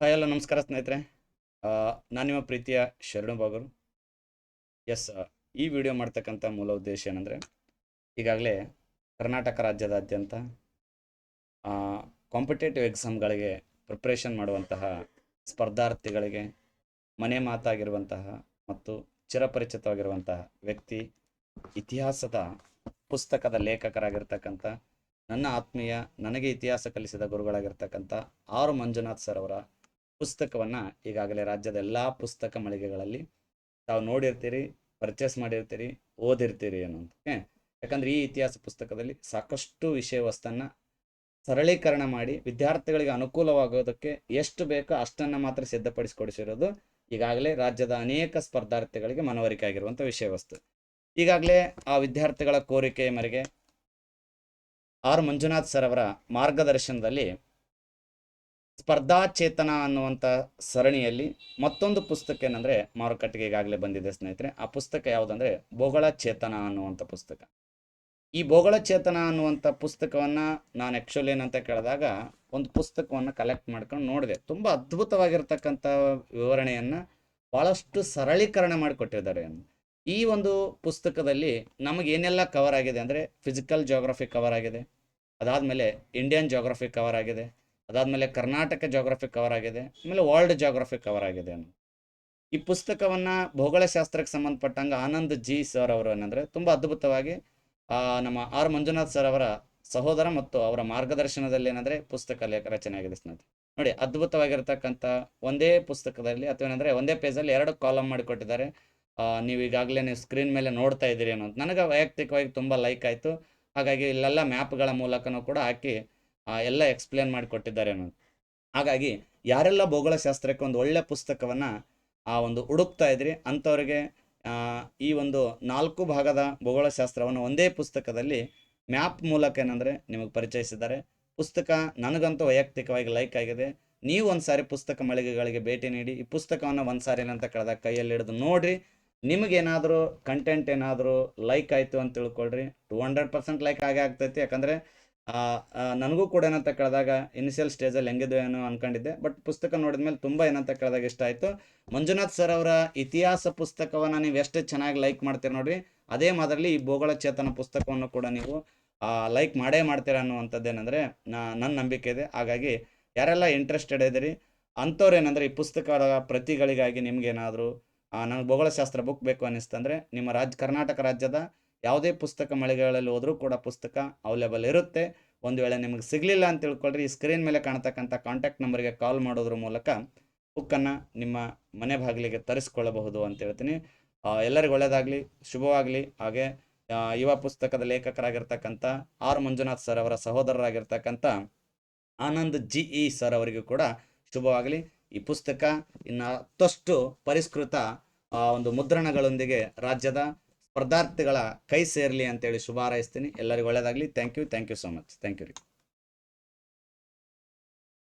Hi ಎಲ್ಲ ನಮಸ್ಕಾರ ಸ್ನೇಹಿತರೆ. ನಾನು ನಿಮ್ಮ ಪ್ರೀತಿಯ ಶರಣು ಬಾಗರು ಎಸ್ ಈ ವಿಡಿಯೋ ಮಾಡ್ತಕ್ಕಂಥ ಮೂಲ ಉದ್ದೇಶ ಏನಂದರೆ, ಈಗಾಗಲೇ ಕರ್ನಾಟಕ ರಾಜ್ಯದಾದ್ಯಂತ ಕಾಂಪಿಟೇಟಿವ್ ಎಕ್ಸಾಮ್ಗಳಿಗೆ ಪ್ರಿಪ್ರೇಷನ್ ಮಾಡುವಂತಹ ಸ್ಪರ್ಧಾರ್ಥಿಗಳಿಗೆ ಮನೆ ಮಾತಾಗಿರುವಂತಹ ಮತ್ತು ಚಿರಪರಿಚಿತವಾಗಿರುವಂತಹ ವ್ಯಕ್ತಿ, ಇತಿಹಾಸದ ಪುಸ್ತಕದ ಲೇಖಕರಾಗಿರ್ತಕ್ಕಂಥ, ನನ್ನ ಆತ್ಮೀಯ, ನನಗೆ ಇತಿಹಾಸ ಕಲಿಸಿದ ಗುರುಗಳಾಗಿರ್ತಕ್ಕಂಥ ಆರು ಮಂಜುನಾಥ್ ಸರ್ ಅವರ ಪುಸ್ತಕವನ್ನು ಈಗಾಗಲೇ ರಾಜ್ಯದ ಎಲ್ಲ ಪುಸ್ತಕ ಮಳಿಗೆಗಳಲ್ಲಿ ತಾವು ನೋಡಿರ್ತೀರಿ ಪರ್ಚೇಸ್ ಮಾಡಿರ್ತೀರಿ, ಓದಿರ್ತೀರಿ ಅನ್ನೋದಕ್ಕೆ. ಯಾಕಂದರೆ ಈ ಇತಿಹಾಸ ಪುಸ್ತಕದಲ್ಲಿ ಸಾಕಷ್ಟು ವಿಷಯ ವಸ್ತನ್ನು ಸರಳೀಕರಣ ಮಾಡಿ ವಿದ್ಯಾರ್ಥಿಗಳಿಗೆ ಅನುಕೂಲವಾಗೋದಕ್ಕೆ ಎಷ್ಟು ಬೇಕೋ ಅಷ್ಟನ್ನು ಮಾತ್ರ ಸಿದ್ಧಪಡಿಸಿಕೊಡಿಸಿರೋದು ಈಗಾಗಲೇ ರಾಜ್ಯದ ಅನೇಕ ಸ್ಪರ್ಧಾರ್ಥಿಗಳಿಗೆ ಮನವರಿಕೆ ಆಗಿರುವಂಥ ವಿಷಯ ವಸ್ತು ಈಗಾಗಲೇ ಆ ವಿದ್ಯಾರ್ಥಿಗಳ ಕೋರಿಕೆಯ ಮೇರೆಗೆ ಆರ್ ಮಂಜುನಾಥ್ ಸರ್ ಅವರ ಮಾರ್ಗದರ್ಶನದಲ್ಲಿ ಸ್ಪರ್ಧಾ ಚೇತನ ಅನ್ನುವಂಥ ಸರಣಿಯಲ್ಲಿ ಮತ್ತೊಂದು ಪುಸ್ತಕ ಏನಂದರೆ ಮಾರುಕಟ್ಟೆಗೆ ಈಗಾಗಲೇ ಬಂದಿದೆ ಸ್ನೇಹಿತರೆ. ಆ ಪುಸ್ತಕ ಯಾವುದಂದರೆ ಭೂಗೋಳ ಚೇತನ ಅನ್ನುವಂಥ ಪುಸ್ತಕ. ಈ ಭೂಗೋಳ ಚೇತನ ಅನ್ನುವಂಥ ಪುಸ್ತಕವನ್ನು ನಾನು ಆ್ಯಕ್ಚುಲಿ ಏನಂತ ಕೇಳಿದಾಗ ಒಂದು ಪುಸ್ತಕವನ್ನು ಕಲೆಕ್ಟ್ ಮಾಡ್ಕೊಂಡು ನೋಡಿದೆ. ತುಂಬ ಅದ್ಭುತವಾಗಿರ್ತಕ್ಕಂಥ ವಿವರಣೆಯನ್ನು ಭಾಳಷ್ಟು ಸರಳೀಕರಣ ಮಾಡಿಕೊಟ್ಟಿದ್ದಾರೆ ಈ ಒಂದು ಪುಸ್ತಕದಲ್ಲಿ ನಮಗೆ ಏನೆಲ್ಲ ಕವರ್ ಆಗಿದೆ ಅಂದರೆ ಫಿಸಿಕಲ್ ಜೋಗ್ರಫಿ ಕವರ್ ಆಗಿದೆ. ಅದಾದಮೇಲೆ ಇಂಡಿಯನ್ ಜೋಗ್ರಫಿ ಕವರ್ ಆಗಿದೆ. ಅದಾದಮೇಲೆ ಕರ್ನಾಟಕ ಜೋಗ್ರಫಿ ಕವರ್ ಆಗಿದೆ, ಆಮೇಲೆ ವರ್ಲ್ಡ್ ಜೋಗ್ರಫಿ ಕವರ್ ಆಗಿದೆ ಅನ್ನೋ ಈ ಪುಸ್ತಕವನ್ನು ಭೌಗೋಳಶಾಸ್ತ್ರಕ್ಕೆ ಸಂಬಂಧಪಟ್ಟಂಗೆ ಆನಂದ್ ಜಿ ಸರ್ ಅವರು ಏನಂದರೆ ತುಂಬ ಅದ್ಭುತವಾಗಿ ನಮ್ಮ ಆರ್ ಮಂಜುನಾಥ್ ಸರ್ ಅವರ ಸಹೋದರ ಮತ್ತು ಅವರ ಮಾರ್ಗದರ್ಶನದಲ್ಲಿ ಏನಂದರೆ ಪುಸ್ತಕ ಲೇಖ ರಚನೆ ಆಗಿದೆ ಸ್ನೇಹಿತರೆ. ನೋಡಿ ಅದ್ಭುತವಾಗಿರ್ತಕ್ಕಂಥ ಒಂದೇ ಪುಸ್ತಕದಲ್ಲಿ ಅಥವಾ ಏನಂದರೆ ಒಂದೇ ಪೇಜಲ್ಲಿ ಎರಡು ಕಾಲಮ್ ಮಾಡಿಕೊಟ್ಟಿದ್ದಾರೆ. ನೀವು ಈಗಾಗಲೇ ನೀವು ಸ್ಕ್ರೀನ್ ಮೇಲೆ ನೋಡ್ತಾ ಇದ್ದೀರಿ ಅನ್ನೋದು. ನನಗೆ ವೈಯಕ್ತಿಕವಾಗಿ ತುಂಬ ಲೈಕ್ ಆಯಿತು. ಹಾಗಾಗಿ ಇಲ್ಲೆಲ್ಲ ಮ್ಯಾಪ್ಗಳ ಮೂಲಕನೂ ಕೂಡ ಹಾಕಿ ಎಲ್ಲ ಎಕ್ಸ್ಪ್ಲೇನ್ ಮಾಡಿಕೊಟ್ಟಿದ್ದಾರೆ ಅನ್ನೋದು. ಹಾಗಾಗಿ ಯಾರೆಲ್ಲ ಭೂಗೋಳಶಾಸ್ತ್ರಕ್ಕೆ ಒಂದು ಒಳ್ಳೆ ಪುಸ್ತಕವನ್ನು, ಆ, ಒಂದು ಹುಡುಕ್ತಾ ಇದ್ರಿ, ಅಂಥವ್ರಿಗೆ ಈ ಒಂದು ನಾಲ್ಕು ಭಾಗದ ಭೌಗೋಳಶಾಸ್ತ್ರವನ್ನು ಒಂದೇ ಪುಸ್ತಕದಲ್ಲಿ ಮ್ಯಾಪ್ ಮೂಲಕ ಏನಂದರೆ ನಿಮಗೆ ಪರಿಚಯಿಸಿದ್ದಾರೆ. ಪುಸ್ತಕ ನನಗಂತೂ ವೈಯಕ್ತಿಕವಾಗಿ ಲೈಕ್ ಆಗಿದೆ. ನೀವು ಒಂದು ಸಾರಿ ಪುಸ್ತಕ ಮಳಿಗೆಗಳಿಗೆ ಭೇಟಿ ನೀಡಿ, ಈ ಪುಸ್ತಕವನ್ನು ಒಂದು ಸಾರಿ ಏನಂತ ಕಳೆದಾಗ ಕೈಯಲ್ಲಿ ಹಿಡಿದು ನೋಡ್ರಿ. ನಿಮಗೇನಾದರೂ ಕಂಟೆಂಟ್ ಏನಾದರೂ ಲೈಕ್ ಆಯಿತು ಅಂತ ತಿಳ್ಕೊಳ್ರಿ. ಟು ಹಂಡ್ರೆಡ್ ಪರ್ಸೆಂಟ್ ಲೈಕ್ ಆಗೇ ಆಗ್ತೈತಿ. ಯಾಕಂದರೆ ನನಗೂ ಕೂಡ ಏನಂತ ಕೇಳಿದಾಗ ಇನಿಷಿಯಲ್ ಸ್ಟೇಜಲ್ಲಿ ಹೆಂಗಿದ್ವಿ ಏನೋ ಅನ್ಕೊಂಡಿದ್ದೆ ಬಟ್ ಪುಸ್ತಕ ನೋಡಿದ ಮೇಲೆ ತುಂಬ ಏನಂತ ಕೇಳಿದಾಗ ಇಷ್ಟ ಆಯಿತು. ಮಂಜುನಾಥ್ ಸರ್ ಅವರ ಇತಿಹಾಸ ಪುಸ್ತಕವನ್ನು ನೀವು ಎಷ್ಟು ಚೆನ್ನಾಗಿ ಲೈಕ್ ಮಾಡ್ತೀರಿ ನೋಡ್ರಿ, ಅದೇ ಮಾದರಿಲಿ ಈ ಭೂಗೋಳ ಚೇತನ ಪುಸ್ತಕವನ್ನು ಕೂಡ ನೀವು ಲೈಕ್ ಮಾಡೇ ಮಾಡ್ತೀರಾ ಅನ್ನುವಂಥದ್ದು ಏನಂದರೆ ನನ್ನ ನಂಬಿಕೆ ಇದೆ. ಹಾಗಾಗಿ ಯಾರೆಲ್ಲ ಇಂಟ್ರೆಸ್ಟೆಡ್ ಇದ್ದೀರಿ, ಅಂಥವ್ರು ಏನಂದರೆ ಈ ಪುಸ್ತಕದ ಪ್ರತಿಗಳಿಗಾಗಿ ನಿಮಗೇನಾದರೂ ನನಗೆ ಭೂಗೋಳಶಾಸ್ತ್ರ ಬುಕ್ ಬೇಕು ಅನ್ನಿಸ್ತಂದರೆ ನಿಮ್ಮ ರಾಜ್ಯ ಕರ್ನಾಟಕ ರಾಜ್ಯದ ಯಾವುದೇ ಪುಸ್ತಕ ಮಳಿಗೆಗಳಲ್ಲಿ ಹೋದರೂ ಕೂಡ ಪುಸ್ತಕ ಅವೈಲೇಬಲ್ ಇರುತ್ತೆ. ಒಂದು ವೇಳೆ ನಿಮಗೆ ಸಿಗಲಿಲ್ಲ ಅಂತ ತಿಳ್ಕೊಳ್ರಿ, ಈ ಸ್ಕ್ರೀನ್ ಮೇಲೆ ಕಾಣ್ತಕ್ಕಂಥ ಕಾಂಟ್ಯಾಕ್ಟ್ ನಂಬರ್ಗೆ ಕಾಲ್ ಮಾಡೋದ್ರ ಮೂಲಕ ಬುಕ್ಕನ್ನು ನಿಮ್ಮ ಮನೆ ಬಾಗಿಲಿಗೆ ತರಿಸ್ಕೊಳ್ಳಬಹುದು ಅಂತ ಹೇಳ್ತೀನಿ. ಎಲ್ಲರಿಗೂ ಒಳ್ಳೆಯದಾಗಲಿ ಶುಭವಾಗಲಿ. ಹಾಗೆ ಯುವ ಪುಸ್ತಕದ ಲೇಖಕರಾಗಿರ್ತಕ್ಕಂಥ ಆರ್ ಮಂಜುನಾಥ್ ಸರ್ ಅವರ ಸಹೋದರರಾಗಿರ್ತಕ್ಕಂಥ ಆನಂದ್ ಜಿ ಇ ಸರ್ ಅವರಿಗೂ ಕೂಡ ಶುಭವಾಗಲಿ. ಈ ಪುಸ್ತಕ ಇನ್ನು ಹತ್ತಷ್ಟು ಪರಿಷ್ಕೃತ ಒಂದು ಮುದ್ರಣಗಳೊಂದಿಗೆ ರಾಜ್ಯದ ಸ್ಪರ್ಧಾರ್ಥಿಗಳ ಕೈ ಸೇರಲಿ ಅಂತೇಳಿ ಶುಭ ಹಾರೈಸ್ತೀನಿ. ಎಲ್ಲರಿಗೂ ಒಳ್ಳೆಯದಾಗಲಿ thank you thank you so much thank you ರೀ.